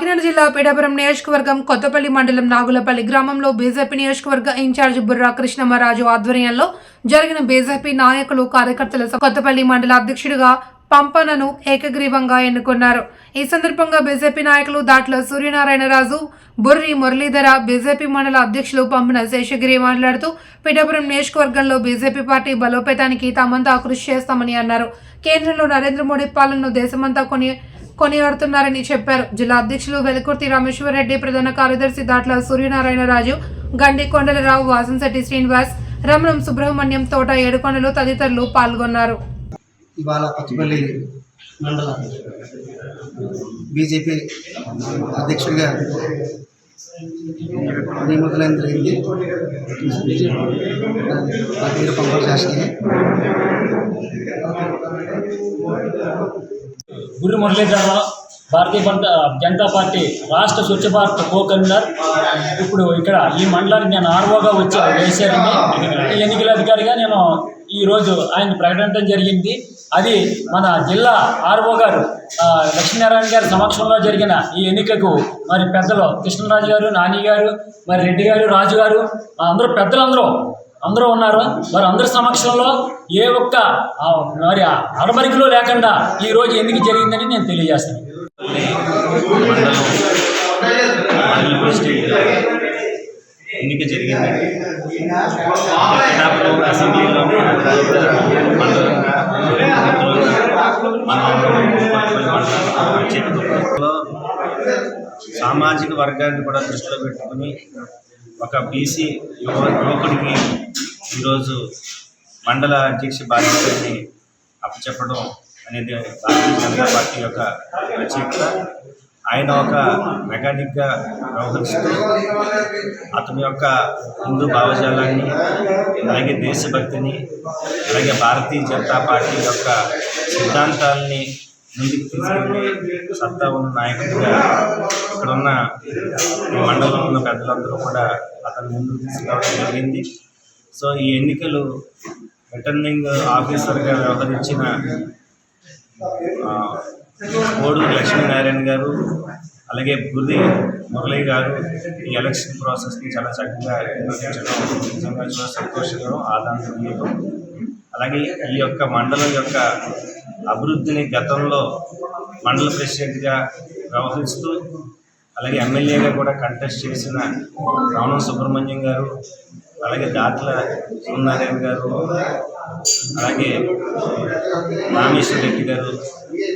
కాకినాడ జిల్లా పీఠాపురం నియోజకవర్గం కొత్తపల్లి మండలం నాగులపల్లి గ్రామంలో బీజేపీ నియోజకవర్గ ఇన్ఛార్జ్ బుర్రా కృష్ణమరాజు ఆధ్వర్యంలో జరిగిన బీజేపీ నాయకులు కార్యకర్తల కొత్తపల్లి మండల అధ్యక్షుడిగా పంపనను ఏకగ్రీవంగా ఎన్నుకున్నారు. ఈ సందర్భంగా బీజేపీ నాయకులు దాట్ల సూర్యనారాయణరాజు బుర్రి మురళీధర బీజేపీ మండల అధ్యక్షులు పంపన శేషగిరి మాట్లాడుతూ పిఠాపురం నియోజకవర్గంలో బీజేపీ పార్టీ బలోపేతానికి తామంతా కృషి చేస్తామని అన్నారు. కేంద్రంలో నరేంద్ర మోడీ పాలనను దేశమంతా కొన్ని కొనియాడుతున్నారని చెప్పారు. జిల్లా అధ్యక్షులు వెలకుర్తి రామేశ్వరరెడ్డి ప్రధాన కార్యదర్శి దాట్ల సూర్యనారాయణరాజు గండి కొండలరావు వాసంశెట్టి శ్రీనివాస్ రమణం సుబ్రహ్మణ్యం తోట ఏడుకొండలు తదితరులు పాల్గొన్నారు. ఇవాళ కొత్తపల్లి మండల బీజేపీ అధ్యక్షుడిగా నియమితులైన జరిగింది. నా శాస్త్రి గురు మురళీధరరావు భారతీయ పంట జనతా పార్టీ రాష్ట్ర స్వచ్ఛ భారత్ కో కన్వీనర్ ఇప్పుడు ఇక్కడ ఈ మండలానికి నేను ఆర్ఓగా వచ్చి వేశారని ఈ ఎన్నికల అధికారిగా నేను ఈరోజు ఆయన ప్రకటించడం జరిగింది. అది మన జిల్లా ఆర్ఓ గారు లక్ష్మీనారాయణ గారి సమక్షంలో జరిగిన ఈ ఎన్నికకు మరి పెద్దలు కృష్ణరాజు గారు నాని గారు మరి రెడ్డి గారు రాజు గారు అందరూ పెద్దలందరూ అందరూ ఉన్నారు. మరి అందరి సమక్షంలో ఏ ఒక్క మరి అరమరికలో లేకుండా ఈ రోజు ఎందుకు జరిగిందని నేను తెలియజేస్తాను. ఎన్నిక జరిగిందండి పిఠాపురం అసెంబ్లీలో సామాజిక వర్గాన్ని కూడా దృష్టిలో పెట్టుకుని ఒక బీసీ యువ యువకుడికి ఈరోజు మండల అధ్యక్ష బాధ్యతని అప్పచెప్పడం అనేది భారతీయ జనతా పార్టీ యొక్క ప్రత్యేకత ఆయన ఒక మెకానిక్గా వ్యవహరిస్తూ అతని యొక్క హిందూ భావజాలాన్ని అలాగే దేశభక్తిని అలాగే భారతీయ జనతా పార్టీ యొక్క సిద్ధాంతాలని ముందుకు తీసుకెళ్ళి సత్తా ఉన్న నాయకుడిగా ఇక్కడ ఉన్న ఈ మండలంలో ఉన్న పెద్దలందరూ కూడా అతను ముందుకు తీసుకురావడం జరిగింది. సో ఈ ఎన్నికలు రిటర్నింగ్ ఆఫీసర్గా వ్యవహరించిన ఆ, కోడూరు లక్ష్మీనారాయణ గారు అలాగే బుర్రి మురళి గారు ఈ ఎలక్షన్ ప్రాసెస్ని చాలా చక్కగా నిర్వహించడం నిజంగా చాలా సంతోషకరం ఆనందనీయం అలాగే ఈ యొక్క మండలం యొక్క అభివృద్ధిని గతంలో మండల ప్రెసిడెంట్గా వ్యవహరిస్తూ అలాగే ఎమ్మెల్యేగా కూడా కంటెస్ట్ చేసిన రావణం సుబ్రహ్మణ్యం గారు అలాగే దాట్ల సూర్యనారాయణ గారు అలాగే రామేశ్వర రెడ్డి గారు.